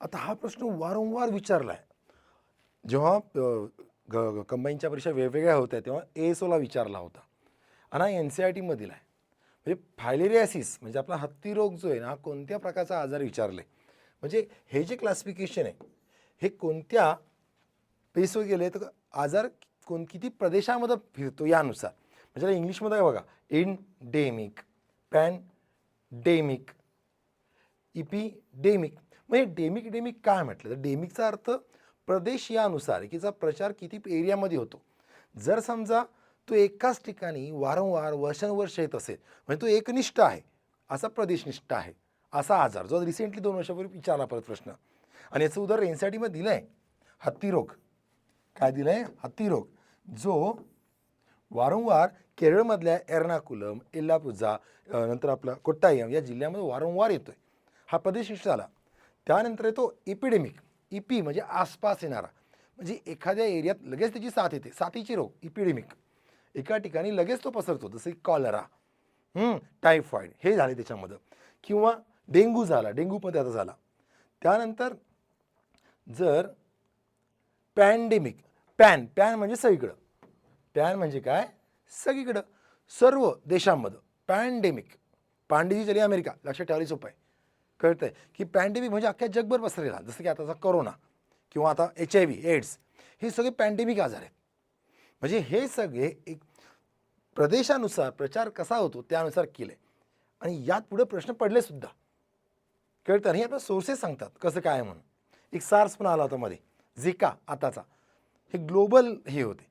आता हा प्रश्न वारंवार विचारला आहे जेव्हा ग- कंबाईनच्या परीक्षा वेगवेगळ्या होत्या तेव्हा ए एस ओला विचारला होता. आणि हा एन सी आय टीमधील आहे. म्हणजे फायलेरियासिस म्हणजे आपला हत्ती रोग जो आहे ना हा कोणत्या प्रकारचा आजार विचारले? म्हणजे हे जे क्लासिफिकेशन आहे हे कोणत्या पेसवर गेले? तर आजार कोण किती प्रदेशामध्ये फिरतो यानुसार? म्हणजे इंग्लिशमध्ये आहे बघा इंडेमिक पॅनडेमिक इपिडेमिक मग हे डेमिक डेमिक काय म्हटलं? तर डेमिकचा अर्थ प्रदेश यानुसार एकीचा प्रचार किती एरियामध्ये होतो? जर समजा तो एकाच ठिकाणी वारंवार वर्षानुवर्ष येत असेल म्हणजे तो एकनिष्ठ आहे असा प्रदेशनिष्ठ आहे असा आजार जो रिसेंटली दोन वर्षापूर्वी विचारला परत प्रश्न. आणि याचं उदाहरण एनसाठी दिलं आहे हत्तीरोग काय दिलं आहे हत्ती रोग. जो वारंवार केरळमधल्या एर्नाकुलम एल्लापुझा नंतर आपला कोट्टायम या जिल्ह्यामध्ये वारंवार येतोय. हा प्रदेशनिष्ठ झाला. त्यानंतर येतो इपिडेमिक इपी म्हणजे आसपास येणारा. म्हणजे एखाद्या एरियात लगेच त्याची साथ येते. साथीची रोग इपिडेमिक एका ठिकाणी लगेच तो पसरतो जसं कॉलरा टायफॉईड हे झाले त्याच्यामध्ये. किंवा डेंग्यू झाला डेंग्यूमध्ये आता झाला. त्यानंतर जर पॅन्डेमिक पॅन पॅन म्हणजे सगळीकडं. पॅन म्हणजे काय? सगळीकडं. सर्व देशांमध्ये पॅन्डेमिक पांडेजी चली अमेरिका. लक्षात ठेवायला सोपं आहे. कळतंय की पॅन्डेमिक म्हणजे अख्ख्या जगभर पसरलेला जसं की आताचा करोना किंवा आता एच आय व्ही एड्स हे सगळे पॅन्डेमिक आजार आहेत. म्हणजे हे सगळे एक प्रदेशानुसार प्रचार कसा होतो त्यानुसार केले आणि यात पुढे प्रश्न पडले सुद्धा. कळतं? आणि हे आपल्या सोर्सेस सांगतात कसं काय म्हणून. एक सार्स पण आला होता मध्ये. झिका आताचा. हे ग्लोबल हे होते.